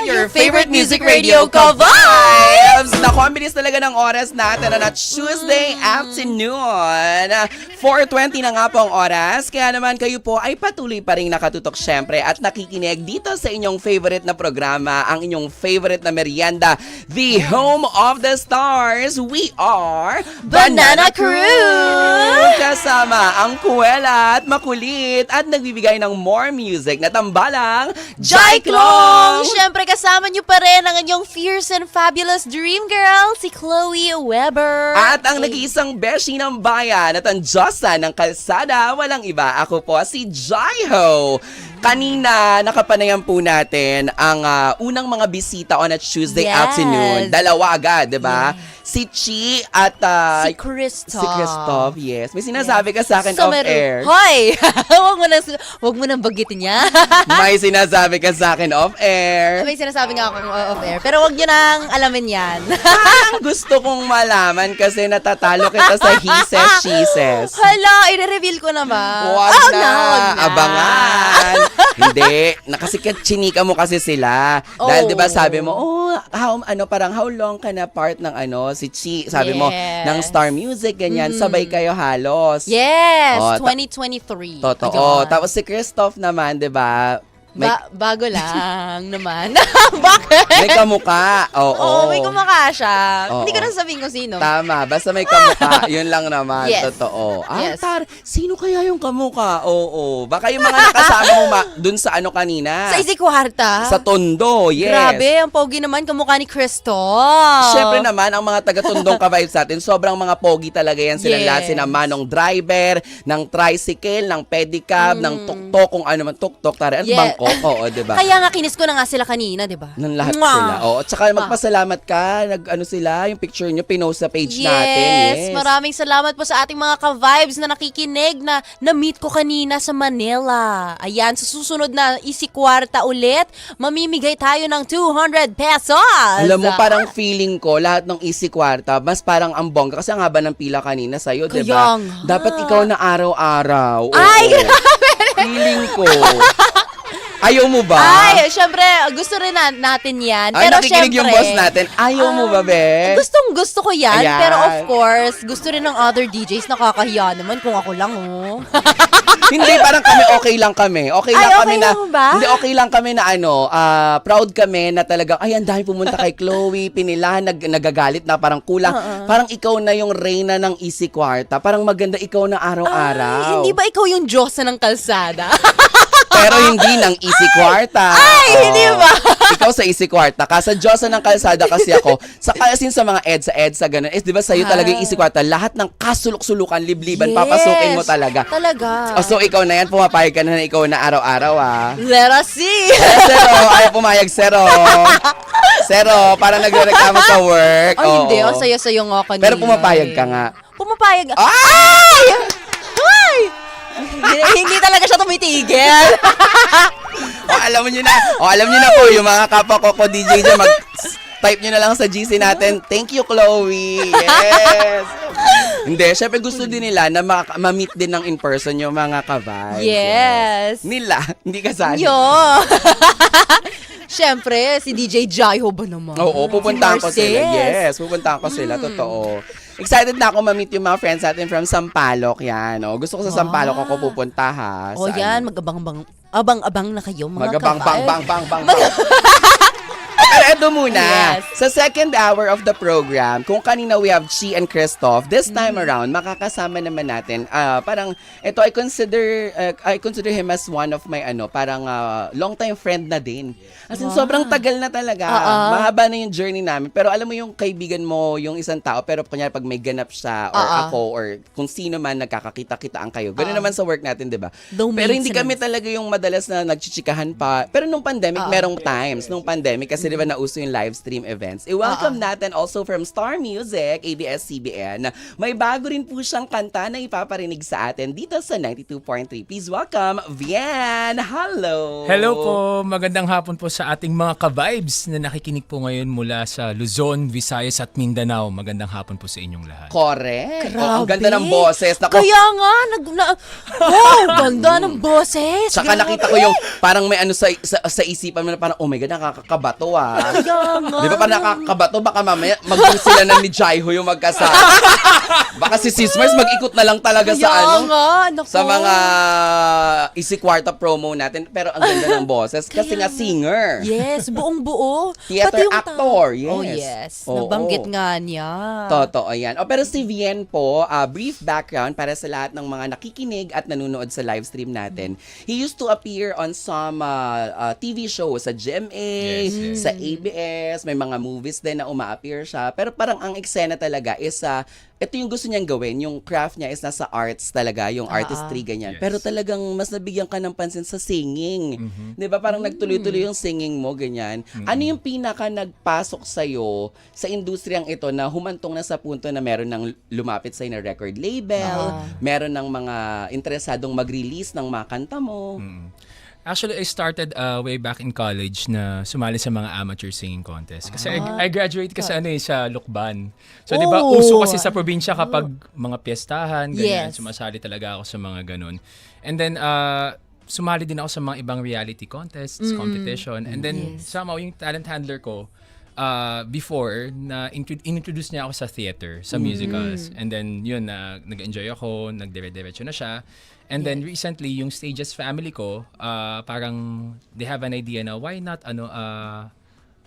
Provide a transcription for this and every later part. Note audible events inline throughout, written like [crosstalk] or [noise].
Your favorite music radio ka-vibes! Naku, ang bilis talaga ng oras natin na Tuesday afternoon. 4.20 na nga po ang oras. Kaya naman kayo po ay patuloy pa rin nakatutok syempre at nakikinig dito sa inyong favorite na programa, ang inyong favorite na merienda, The Home of the Stars. We are Banana Crew! Kasama ang kuwela at makulit at nagbibigay ng more music na tambalang Jaiklong! Siyempre kasama niyo pa rin ang inyong fierce and fabulous dream girl, si Chloe Weber. At ang nag-iisang beshi ng bayan at ang Diyosa ng kalsada, walang iba. Ako po si Jaiho. Kanina, nakapanayan po natin ang ah, unang mga bisita on a Tuesday Yes. afternoon. Dalawa agad, di ba? Si Chi at ah, si Christoph. si Christoph, yes. May sinasabi ka sa akin So, off meron- air. Hoy! [laughs] wag mo nang, wag mo nang bagitin niya. [laughs] May sinasabi ka sa akin off air. May sinasabi nga ako off air. Pero wag niyo nang alamin yan. [laughs] Parang gusto kong malaman kasi natatalo kita sa he says, she says. Hala, i-reveal ko na ba? Huwag Oh, na. wag na. Abangan. Hindi. Nakasikat, chinika mo kasi sila. Dahil Oh. di ba sabi mo, oh, how, ano, parang how long ka na part ng ano, si Chi. Sabi mo, Yes. ng Star Music, ganyan. Sabay kayo halos. Yes, Oh, ta- 2023. Totoo. Ayun. Tapos si Christoph naman, di ba? May, Ba- bago lang naman. [laughs] Bakit? may kamuka. Oo. Oo, may kumaka siya. Oo. Hindi ko na sabihin kung sino. Tama, basta may kamuka, [laughs] yun lang naman, Yes. totoo. Ah, Yes. tar, sino kaya yung kamuka? Oo, baka yung mga nakasama mo ma- dun sa ano kanina. Sa Easy Kwarta? Sa Tondo, yes. Grabe, ang pogi naman kamukha ni Christoph. Siyempre naman, ang mga taga-tundong ka-vibes natin, sobrang mga pogi talaga yan sila Yes. lahat. Sina Manong driver, ng tricycle, ng pedicab, ng tuktok, kung ano man, tuktok, tara, ang Mm. Yeah. Bangkok, oo, di ba? Kaya nga kinis ko na nga sila kanina, di ba? Nang lahat Mwah! sila. Oo, at saka magpasalamat ka, nag ano sila, yung picture nyo, pinost sa page natin. Yes. maraming salamat po sa ating mga ka-vibes na nakikinig na na-meet ko kanina sa Manila. Ayan, sa susunod na isi kwarta ulit, mamimigay tayo ng 200 pesos. Alam mo, parang feeling ko, lahat ng easy kwarta, mas parang ang bongga. Kasi ang haba ng pila kanina sa'yo, di ba? Dapat ikaw na araw-araw. Oo. Ay, Feeling ko. [laughs] Ayaw mo ba? Ay, syempre, gusto rin na, natin yan. Ay, pero nakikinig syempre, yung boss natin. Ayaw mo ba, be? Gustong gusto ko yan, Ayan. pero of course, gusto rin ng other DJs, nakakahiya naman kung ako lang, oh. [laughs] hindi, parang kami okay lang kami. Okay lang Ay, kami okay na... lang ba? Hindi, okay lang kami na ano, ah, proud kami na talagang, ay, ang dami pumunta kay Chloe, pinilahan, nag, nagagalit na parang kulang. Uh-uh. Parang ikaw na yung reyna ng easy kwarta. Parang maganda ikaw na araw-araw. Ay, hindi ba ikaw yung Diyosa ng kalsada? [laughs] Pero hindi ng easy kwarta. Ay, Oo. hindi ba? Ikaw sa easy kwarta. Ka sa Diyosa ng kalsada kasi ako. Sa kasin sa mga EDSA, EDSA, ganun. Eh, di ba sa'yo talaga yung easy kwarta. Lahat ng kasulok-sulukan, libliban, Yes. papasukin mo talaga. Talaga. Oh, so, ikaw na yan, pumapayag ka na na ikaw na araw-araw, ah. Let us see. Eh, Zero, ayaw pumayag, zero. Zero, parang nagre-reklamo sa work. Ay, hindi. Oo. Ang saya-saya nga kanina. Pero pumapayag ka nga. Pumapayag. Ay! Ay! Hindi, hindi talaga siya tumitigil. [laughs] o, alam niyo na. O, alam niyo na po, yung mga kapwa ko ko DJ dyan, mag type niyo na lang sa GC natin. Thank you, Chloe. Yes. Hindi, syempre gusto din nila na ma- ma-meet din ng in-person yung mga ka-vibes. Yes. Nila, hindi kasali. Yo. [laughs] Siyempre, si DJ Jaiho ba naman? Oo, pupuntahan ko Si sila. Yes, pupuntahan ko sila. Hmm. Totoo. Excited na ako ma-meet yung mga friends natin from Sampaloc. Yan, oh. Gusto ko sa Sampaloc ako pupunta, ha? O Sa yan, ano. mag-abang-abang. Abang-abang na kayo, mga Magabang, bang, ka-vibes. bang, bang, bang, bang. Pero muna, Yes. sa second hour of the program, kung kanina we have Chi and Christoph, this time Mm. around, makakasama naman natin, ah, parang, ito, I consider, uh, I consider him as one of my, ano, parang ah, long-time friend na din. As in, sobrang tagal na talaga. Oo. Mahaba na yung journey namin. Pero alam mo yung kaibigan mo, yung isang tao, pero kunyari pag may ganap siya, or Oo. ako, or kung sino man, nagkakakita-kitaan kayo. Ganun naman sa work natin, di ba? Pero hindi kami talaga yung madalas na nagchichikahan pa. Pero nung pandemic, Oo. merong times. Nung pandemic, kasi di ba nauso yung live stream events. I-welcome natin also from Star Music, ABS-CBN. May bago rin po siyang kanta na ipaparinig sa atin dito sa 92.3. Please welcome, Vian! Hello! Hello po, magandang hapon po sa ating mga ka-vibes na nakikinig po ngayon mula sa Luzon, Visayas at Mindanao. Magandang hapon po sa inyong lahat. Correct. Oh, ang Grabe. ganda ng boses. Nako, Kaya nga, nag, na, wow, ganda ng boses. Tsaka Grabe. nakita ko yung parang may ano sa, sa, sa isipan mo na parang, oh my God, nakakakabato ah. Di ba parang nakakakabato? Baka mamaya mag sila na ni Jaiho yung magkasama. [laughs] Baka si Sis Mars mag-ikot na lang talaga Kaya sa ano. nga, naku. Sa mga isi kwarta promo natin. Pero ang ganda ng boses kasi nga singer. Yes, buong buo. [laughs] Theater Pati yung actor, ta- yes. Oh, yes. Oo. Nabanggit nga niya. Totoo yan. O, pero si Vien po, uh, brief background para sa lahat ng mga nakikinig at nanonood sa live stream natin. He used to appear on some uh, uh, TV shows sa GMA, Yes, yes. sa ABS, may mga movies din na uma-appear siya. Pero parang ang eksena talaga is uh, ito yung gusto niyang gawin, yung craft niya is nasa arts talaga, yung Ah, artistry ganyan. Yes. Pero talagang mas nabigyan ka ng pansin sa singing. Mm-hmm. 'Di ba? Parang nagtuloy-tuloy yung singing mo ganyan. Ano yung pinaka nagpasok sa sa industriyang ito na humantong na sa punto na meron ng lumapit sa na record label, Ah. meron ng mga interesadong mag-release ng mga kanta mo. Mm. Actually, I started uh, way back in college na sumali sa mga amateur singing contest. Kasi I, I graduate kasi ano eh, sa Lukban. So, di ba, Oh. uso kasi sa probinsya kapag mga piyestahan, ganyan, Yes. sumasali talaga ako sa mga ganun. And then, uh, sumali din ako sa mga ibang reality contests, competition. And then, Yes. somehow, yung talent handler ko, uh, before, na intro- introduce niya ako sa theater, sa musicals. And then, yun, na nag-enjoy ako, nagdire-diretso na siya. And then recently, yung Stages family ko, uh, parang they have an idea na why not ano uh,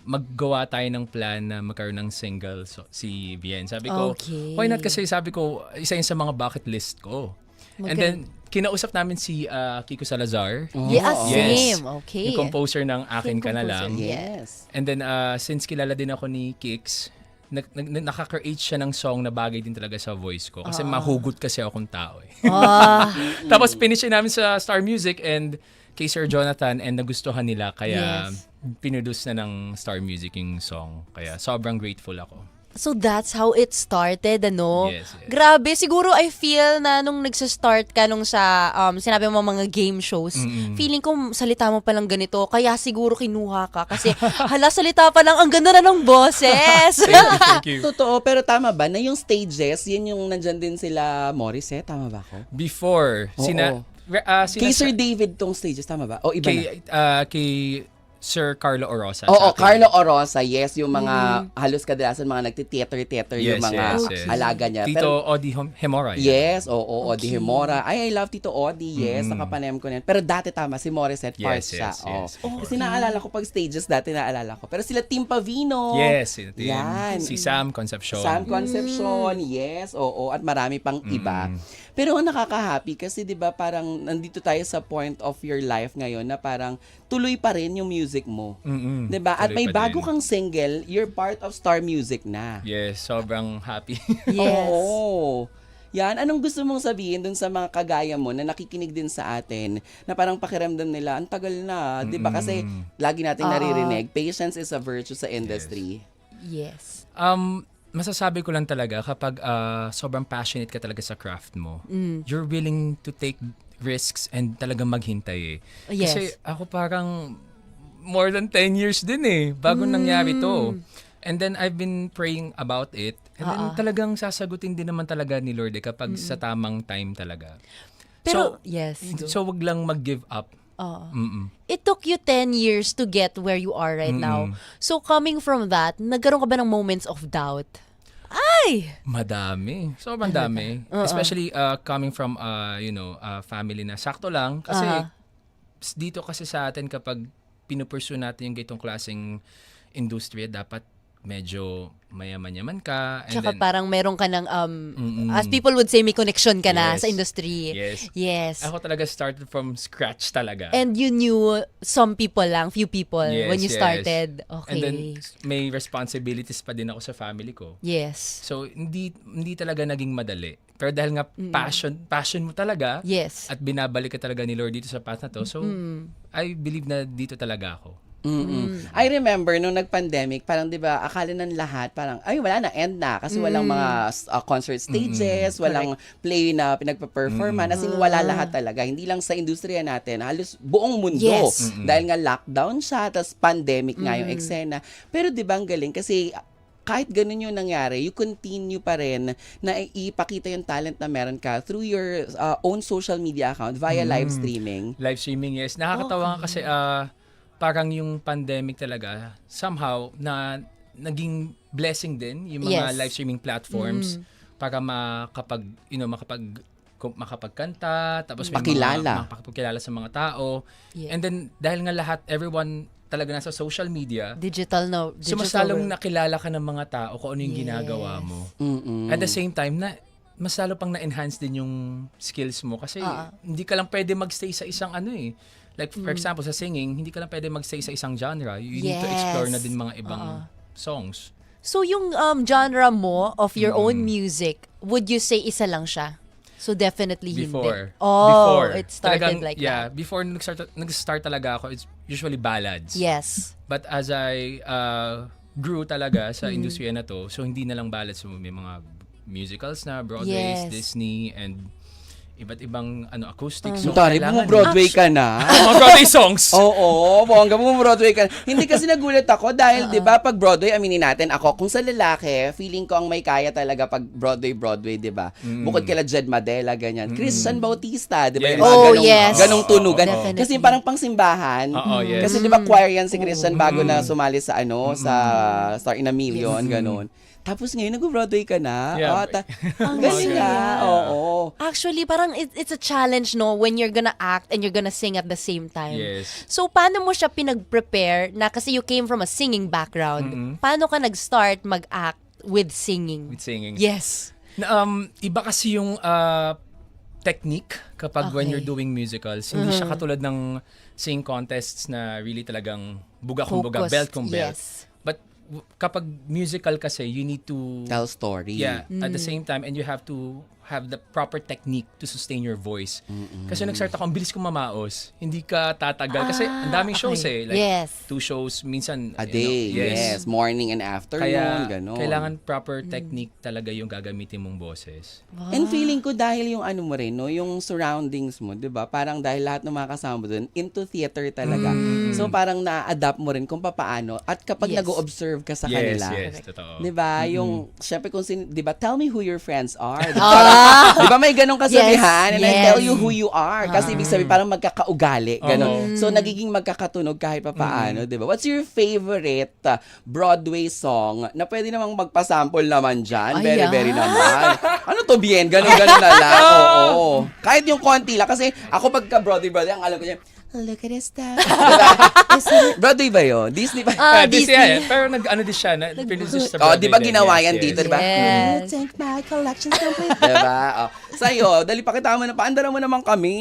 maggawa tayo ng plan na magkaroon ng single so, si Bien. Sabi ko, Okay. why not kasi sabi ko, isa yun sa mga bucket list ko. And then, kinausap namin si uh, Kiko Salazar. Yeah, Oo. same. Okay. Yung composer ng Akin Ka Na Lang. Yes. And then, uh, since kilala din ako ni Kix, nag, nag, nakaka-create siya ng song na bagay din talaga sa voice ko. Kasi mahugot kasi akong tao eh. Ah, [laughs] Tapos finish namin sa Star Music and kay Sir Jonathan and nagustuhan nila. Kaya Yes. pinuduce na ng Star Music yung song. Kaya sobrang grateful ako. So that's how it started, ano? Yes, yes. Grabe, siguro I feel na nung nagsa-start ka nung sa, um, sinabi mo mga game shows, feeling ko salita mo palang ganito, kaya siguro kinuha ka. Kasi, [laughs] hala, salita pa lang, ang ganda na ng boses. Thank you, thank [laughs] you. Totoo, pero tama ba na yung stages, yun yung nandyan din sila Morissette, tama ba ako? Before, Oo. sina, uh, sina Kay Sir David tong stages, tama ba? O iba na? kay, uh, kay Sir Carlo Orosa. Oo, sa akin. Carlo Orosa, yes, yung mga halos kadalasan mga nagti-theater-theater yung Yes, mga yes, yes. alaga niya. Tito Pero, Odi Hemora. yan. yes, oo, Odi Hemora. Ay, I love Tito Odi, yes, nakapanem ko na yan. Pero dati tama, si Morissette part Yes, siya. yes, oo. yes. Kasi naalala ko pag stages, dati naalala ko. Pero sila Tim Pavino. Yes, yun. Yan. Si Sam Concepcion. Sam Concepcion, yes, oo, at marami pang iba. Pero ang nakaka-happy kasi 'di ba parang nandito tayo sa point of your life ngayon na parang tuloy pa rin yung music mo. Mm-mm. 'Di ba? At Tuloy may pa bago din. kang single, you're part of Star Music na. Yes, sobrang happy. [laughs] yes. Oo. Yan, anong gusto mong sabihin dun sa mga kagaya mo na nakikinig din sa atin na parang pakiramdam nila, ang tagal na, 'di ba? Kasi lagi nating Ah. naririnig, patience is a virtue sa industry. Yes. Um, masasabi ko lang talaga kapag ah, sobrang passionate ka talaga sa craft mo, Mm. you're willing to take risks and talagang maghintay eh. Yes. Kasi ako parang more than 10 years din eh bago Mm. nangyari to. And then I've been praying about it. And then Ah, ah. talagang sasagutin din naman talaga ni Lord eh kapag sa tamang time talaga. Pero, so, yes. so wag lang mag-give up. Oo. Mm-mm. It took you 10 years to get where you are right now. Mm-mm. So coming from that, nagkaroon ka ba ng moments of doubt? Ay! Madami. Sobrang dami. Especially uh, coming from, uh, you know, uh, family na sakto lang. Kasi s- dito kasi sa atin kapag pinupursue natin yung gitong klaseng industriya, dapat medyo mayaman-yaman ka. And Tsaka then, parang meron ka ng, um, Mm-mm. as people would say, may connection ka na Yes. sa industry. Yes. Yes. Ako talaga started from scratch talaga. And you knew some people lang, few people, Yes, when you yes. started. Okay. And then may responsibilities pa din ako sa family ko. yes. So hindi hindi talaga naging madali. Pero dahil nga passion passion mo talaga Yes. at binabalik ka talaga ni Lord dito sa path na to. So Mm. I believe na dito talaga ako. Mm-mm. I remember nung nag-pandemic, parang 'di ba, akala ng lahat parang ay wala na end na kasi walang mga uh, concert stages, walang play na pinagpe-performan, as in wala lahat talaga. Hindi lang sa industriya natin, halos buong mundo. Yes. Dahil nga lockdown siya, tapos pandemic nga yung eksena. Pero 'di ba ang galing kasi kahit ganun yung nangyari, you continue pa rin na ipakita yung talent na meron ka through your uh, own social media account via live streaming. Live streaming, yes. Nakakatawa nga kasi ah, parang yung pandemic talaga, somehow, na naging blessing din yung mga Yes. live streaming platforms para makapag, you know, makapag makapagkanta, tapos may Pakilala. mga makapagkilala sa mga tao. Yeah. And then, dahil nga lahat, everyone talaga nasa social media, Digital so Digital mas lalong world. nakilala ka ng mga tao kung ano yung Yes. ginagawa mo. Mm-mm. At the same time, na mas lalo pang na-enhance din yung skills mo kasi Ah. hindi ka lang pwede magstay sa isang ano eh. Like for Mm. example, sa singing, hindi ka lang pwede magstay sa isang genre. You need to explore na Yes. din mga ibang Ah. songs. So yung um, genre mo of your own music, would you say isa lang siya? So definitely Before. hindi. Oh, before. it started Talagang, like yeah, that. before nag-start, nag-start talaga ako, it's usually ballads. Yes. But as I uh, grew talaga sa Mm. industriya na to, so hindi na lang ballads, so may mga musicals na, Broadway, Yes. Disney, and iba't ibang ano acoustic. Uh-huh. So, Tari, kailangan- Broadway ka na. [laughs] mga Broadway songs. [laughs] Oo, bongga mo Broadway ka. Hindi kasi nagulat ako dahil 'di ba pag Broadway aminin natin ako kung sa lalaki, feeling ko ang may kaya talaga pag Broadway Broadway, 'di ba? Bukod kila Jed Madela ganyan. Christian Bautista, 'di ba? Yung Yes. Oh, ganong, yes. ganong tunugan. Definitely. Kasi parang pangsimbahan. Oo, yes. Kasi 'di ba choir yan si Christian bago na sumali sa ano, sa Star in a Million, ganon. Tapos ngayon nag-Broadway ka na. Yeah. [laughs] Ah, ta- ang galing nga. Oo. Actually, parang it, it's a challenge, no? When you're gonna act and you're gonna sing at the same time. Yes. So, paano mo siya pinag-prepare na kasi you came from a singing background? Paano ka nag-start mag-act with singing? With singing. Yes. Na, um, iba kasi yung uh, technique kapag when Okay. you're doing musicals. Hindi siya katulad ng singing contests na really talagang buga kung buga, belt kung belt. yes. Kapag musical kasi, you need to Tell story. Yeah, at the same time and you have to have the proper technique to sustain your voice. Kasi nag-start ako, ang bilis kong mamaos. Hindi ka tatagal. Kasi ang daming shows okay. eh. Like, Yes. two shows, minsan, A you know, day, yes. Morning and afternoon, Kaya, ganon. kailangan proper technique talaga yung gagamitin mong boses. And feeling ko dahil yung ano mo rin, no, yung surroundings mo, 'di ba? Parang dahil lahat ng mga kasama mo doon into theater talaga. So parang na-adapt mo rin kung papaano at kapag Yes. nag-observe ka sa yes, kanila. yes, totoo. 'Di ba? Yung syempre kung sin, 'di ba? Tell me who your friends are. [laughs] Parang, 'Di ba may ganong kasabihan? Yes, And I yes. tell you who you are. Kasi ibig sabihin parang magkakaugali, ganon. Oo. So nagiging magkakatunog kahit papaano, 'di ba? What's your favorite uh, Broadway song na pwede namang magpasample naman? Very Ayan. very naman. [laughs] ano to bien? Ganon ganon na lang. [laughs] Oo. Kahit yung konti lang kasi ako pagka Broadway Broadway ang alam ko niya. Look at this stuff. [laughs] Broadway ba yun? Disney ba? Ah, Ah, Disney. Disney. yan. Pero nag-ano din siya, na, produce sa Oh, Broadway di ba din. ginawa Yes, yan yes. dito, di ba? Yes. You Take my collections complete. [laughs] diba? Oh. Sa'yo, dali pakita mo na, paandara mo naman kami.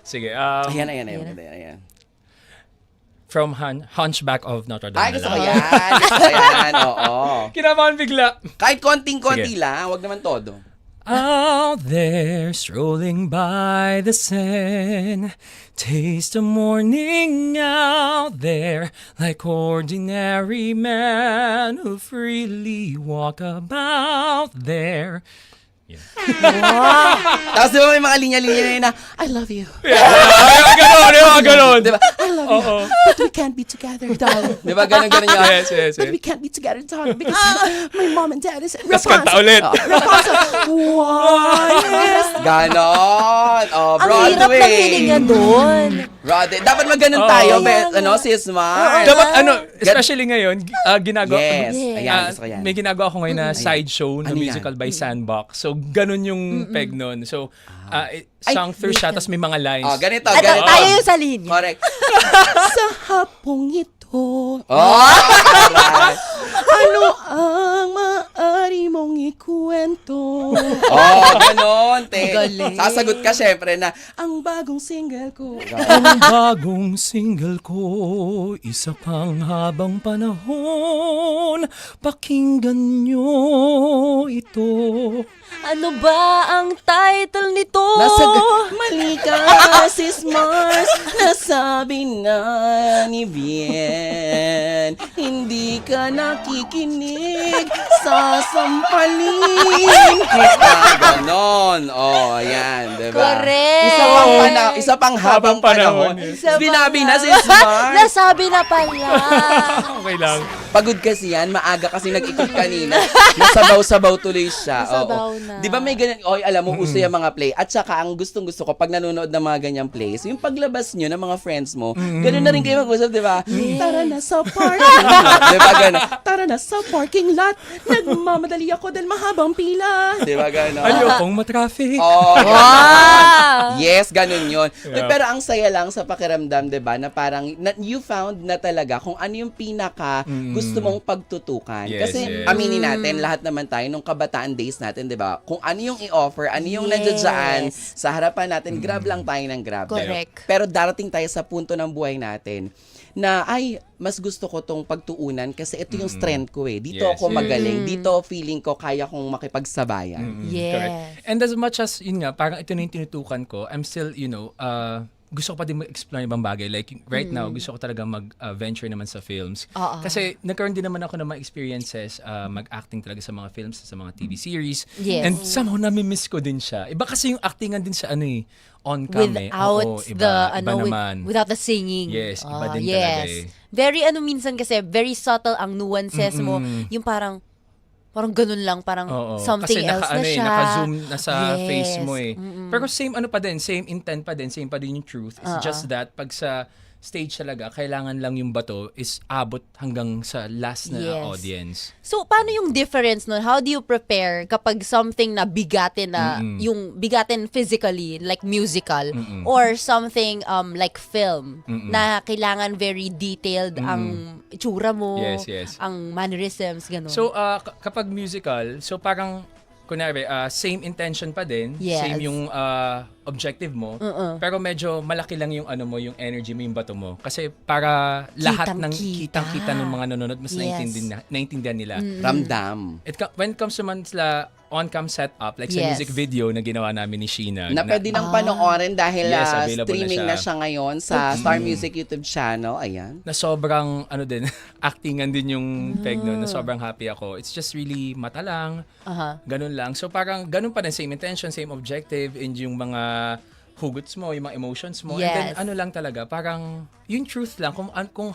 Sige. Um, Ayan, ayan, ayan. ayan, ayan. From hun- Hunchback of Notre Dame. Ay, gusto ko yan. Gusto ko yan, [laughs] oo. Kinabahan bigla. Kahit konting-konti lang, wag naman todo. Out there, strolling by the Seine, taste the morning out there, like ordinary men who freely walk about there. Tapos di ba may mga linya-linya na na, I love you. Ay, ganon, yung ganon. Di ba? I love you. Oo. But we can't be together, darling. Di ba? Ganon-ganon yun. Yes, yes, But yes. we can't be together, darling, because my mom and dad is Tapos kanta ulit. Why is... Ganon. Oh, Ang hirap ng Broadway. hininga doon. Broadway. Dapat mag-ganon Oo. tayo, Kaya bet, nga. ano, sis Mar. Dapat ano, especially ngayon, uh, ginagawa Yes. Yes. Ayan, Ah, gusto ko yan. may ginagawa ako ngayon na sideshow na Ano yan? musical by Sandbox. So, ganun yung peg nun. So, uh, it, Ay, sung through siya, tapos may mga lines. Oh, ganito, At ganito. tayo yung sa linya. Correct. [laughs] sa hapong ito. Oh! [laughs] ano ang maaari mong ikwento? [laughs] oh, ganon, te. Galing. Sasagot ka syempre na, ang bagong single ko. Ang bagong single ko, isa pang habang panahon, pakinggan nyo ito. Ano ba ang title nito? Nasa, mali ka sis Mars, nasabi na ni Bien, man hindi ka nakikinig, sasampalin kita. [laughs] Ganon. Oh, ayan, diba? Correct. Isa pang, pana- isa pang habang panahon, panahon. yes. Binabi na sis Mars. [laughs] Nasabi na pala. [laughs] Okay lang. Pagod kasi yan, maaga kasi nag-ikot kanina. Nasabaw-sabaw tuloy siya. Nasabaw Oo. na. Di ba may ganun, oy, alam mo, uso yung mga play. At saka, ang gustong-gusto ko, pag nanonood ng mga ganyang plays, yung paglabas nyo ng mga friends mo, ganun na rin kayo mag-usap, di ba? Tara na sa parking lot. di ba ganun? Tara na sa parking lot. Nagmamadali ako dahil mahabang pila. Di ba ganun? Ayokong matraffic. Oh, Wow. Yes, ganun yun. Yeah. Pero ang saya lang sa pakiramdam, 'di ba, na parang na, you found na talaga kung ano yung pinaka gusto mong pagtutukan. Yes, Kasi yes. aminin natin, lahat naman tayo nung kabataan days natin, 'di ba? Kung ano yung i-offer, ano yung Yes. nandiyan sa harapan natin, grab lang tayo ng grab. Correct. Pero darating tayo sa punto ng buhay natin na ay mas gusto ko tong pagtuunan kasi ito yung strength ko eh. Dito Yes, ako magaling, dito feeling ko kaya kong makipagsabayan. Mm, Yes. Correct. And as much as, yun nga, parang ito na yung tinutukan ko, I'm still, you know, uh, gusto ko pa din mag-explore ibang bagay. Like, right now, gusto ko talaga mag-venture naman sa films. Oo. Kasi nagkaroon din naman ako ng mga experiences uh, mag-acting talaga sa mga films, sa mga TV series. Yes. And somehow nami-miss ko din siya. Iba kasi yung actingan din sa ano eh, on cam eh. without Oo, iba, the iba ano with- naman. without the singing. Yes, iba Ah, din yes. talaga eh. Very ano minsan kasi very subtle ang nuances mo. Yung parang parang ganun lang, parang Oo. something Kasi else naka, na ano eh, siya. naka-zoom na sa Yes. face mo eh. Pero same ano pa din, same intent pa din, same pa din yung truth. It's Oo. just that pag sa stage talaga, kailangan lang yung bato is abot hanggang sa last na Yes. audience. So, paano yung difference nun? How do you prepare kapag something na bigatin na, yung bigatin physically, like musical, or something um like film, na kailangan very detailed ang itsura mo, Yes, yes. ang mannerisms, gano'n. So, uh, kapag musical, so parang, kunwari, uh, same intention pa din, Yes. same yung uh, objective mo, pero medyo malaki lang yung ano mo, yung energy mo, yung bato mo. Kasi para lahat ng Kitang-kita. kitang-kita ng mga nanonood, mas Yes. naiintindihan, naiintindihan nila. Ramdam. It, when it comes to man sila on-cam setup, like sa Yes. music video na ginawa namin ni Sheena. na pwede nang panoorin dahil Yes, ah, available na streaming siya. na siya ngayon sa Star Music YouTube channel. Ayan. na sobrang ano din [laughs] actingan din yung peg Ah. nun na sobrang happy ako it's just really mata lang Aha. ganun lang so parang ganun pa din same intention same objective and yung mga hugots mo yung mga emotions mo and then Yes. ano lang talaga parang yung truth lang kung an- kung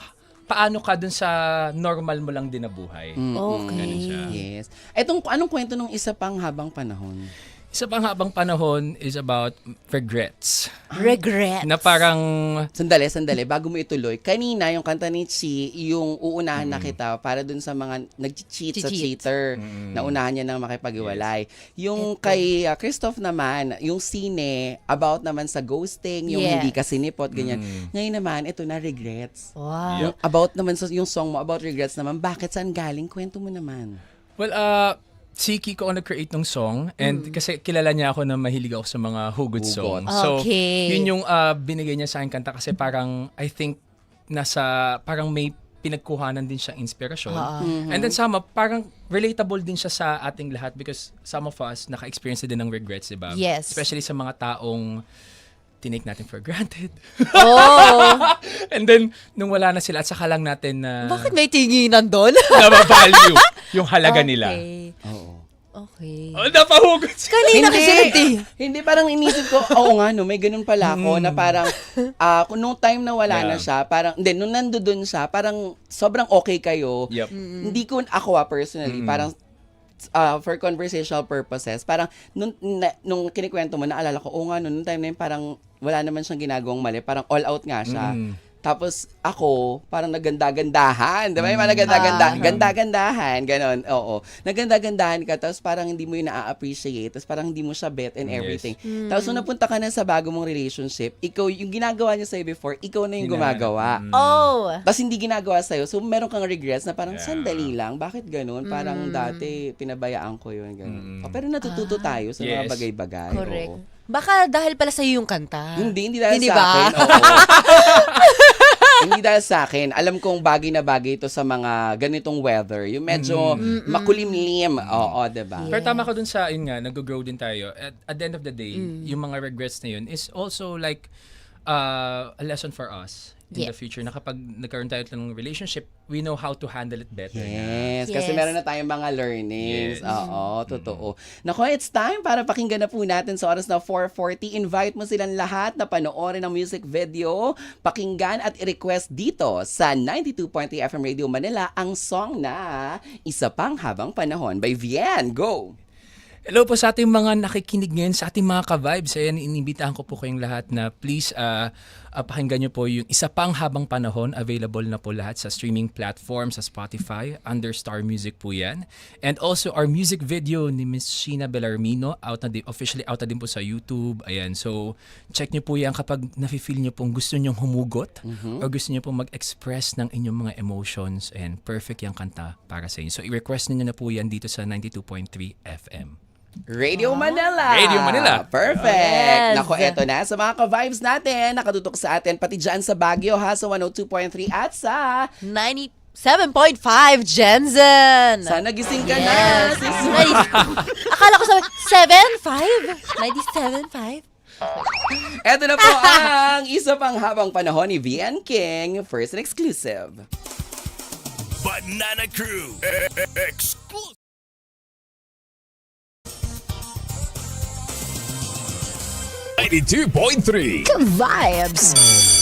paano ka dun sa normal mo lang din na buhay Okay. Ganun siya. Yes. Etong anong kwento nung isa pang habang panahon? Isa pang habang panahon is about regrets Regret. na parang Sandali, sandali. Bago mo ituloy, kanina yung kanta ni Chi, yung uunahan na kita para dun sa mga nag-cheat sa Cheat. cheater, na unahan niya ng makipag-iwalay. Yung kay uh, Christoph naman, yung sine about naman sa ghosting, yung Yeah. hindi ka sinipot, ganyan. Ngayon naman, ito na regrets. Wow. Yung about naman sa yung song mo about regrets naman, bakit saan galing? Kwento mo naman. Well, uh, si Kiko ang nag-create ng song and Mm. kasi kilala niya ako na mahilig ako sa mga hugod Hugot. songs. So, Okay. yun yung uh, binigay niya sa akin kanta kasi parang I think nasa parang may pinagkuhanan din siya inspirasyon. Ah. And then sama, parang relatable din siya sa ating lahat because some of us naka-experience din ng regrets, di ba? Yes. Especially sa mga taong tinake natin for granted. Oh, [laughs] And then, nung wala na sila at saka lang natin na bakit may tinginan doon? [laughs] nababalue yung halaga nila. Okay. Oo. Okay. Oh, napahugot siya. Kanina kasi nagti- Hindi, parang inisip ko, oo nga, no, may ganun pala ako, na parang, ah, kung nung time na wala Yeah. na siya, parang, hindi, nung nando dun siya, parang sobrang okay kayo. Yep. Hindi ko, ako ah, personally, parang, ah, for conversational purposes, parang, nung, na, nung kinikwento mo, naalala ko, oo nga, nung time na yun, parang, wala naman siyang ginagawang mali, parang all out nga siya. Mm. Tapos ako, parang naganda-gandahan. Di ba? Yung mga naganda-ganda, ganda-gandahan, ganon. Oo. Naganda-gandahan ka, tapos parang hindi mo yun na-appreciate, tapos parang hindi mo siya bet and Yes. everything. Tapos nung napunta ka na sa bago mong relationship, ikaw, yung ginagawa niya sa'yo before, ikaw na yung Gina- gumagawa. Mm. Oh. Tapos hindi ginagawa sa'yo. So, meron kang regrets na parang Yeah. sandali lang. Bakit ganun? Parang dati, pinabayaan ko yun. Ganun. Mm. Oh, pero natututo tayo sa mga Yes. bagay-bagay. Correct. oo. Baka dahil pala sa'yo yung kanta. Hindi, hindi dahil Hindi sa ba? akin. Oo. [laughs] hindi dahil sa akin. Alam kong bagay na bagay ito sa mga ganitong weather. Yung medyo makulimlim. Oo, diba? Pero tama ka dun sa, yun nga, nag-grow din tayo. At, at the end of the day, Mm. yung mga regrets na yun is also like, uh, a lesson for us in Yeah. the future na kapag nagkaroon tayo ng relationship, we know how to handle it better. na. Yes, kasi Yes. meron na tayong mga learnings. Yes. Oo, totoo. Nako, it's time para pakinggan na po natin sa oras na 4.40. Invite mo silang lahat na panoorin ang music video, pakinggan at i-request dito sa 92.3 FM Radio Manila ang song na Isa Pang Habang Panahon by Vian. Go! Hello po sa ating mga nakikinig ngayon, sa ating mga ka-vibes. Ayan, inibitahan ko po kayong lahat na please uh, uh, pakinggan nyo po yung isa pang habang panahon. Available na po lahat sa streaming platform, sa Spotify, under Star Music po yan. And also our music video ni Miss Sheena Bellarmino, out na din, officially out na din po sa YouTube. Ayan, so check nyo po yan kapag nafe-feel nyo pong gusto nyong humugot or gusto nyo pong mag-express ng inyong mga emotions. Ayan, perfect yung kanta para sa inyo. So i-request niyo na po yan dito sa 92.3 FM. Radio Manila. Radio Manila. Perfect. Yes. Nako, eto na. Sa mga ka-vibes natin, nakatutok sa atin, pati dyan sa Baguio ha, sa 102.3 at sa... 97.5 Jensen! Sana gising ka Yes. na. sis. [laughs] Ay, akala ko sabi, 7.5? 97.5? Eto na po ang isa pang habang panahon ni VN King, first and exclusive. Banana Crew. Exclusive. Ninety-two point three. Vibes.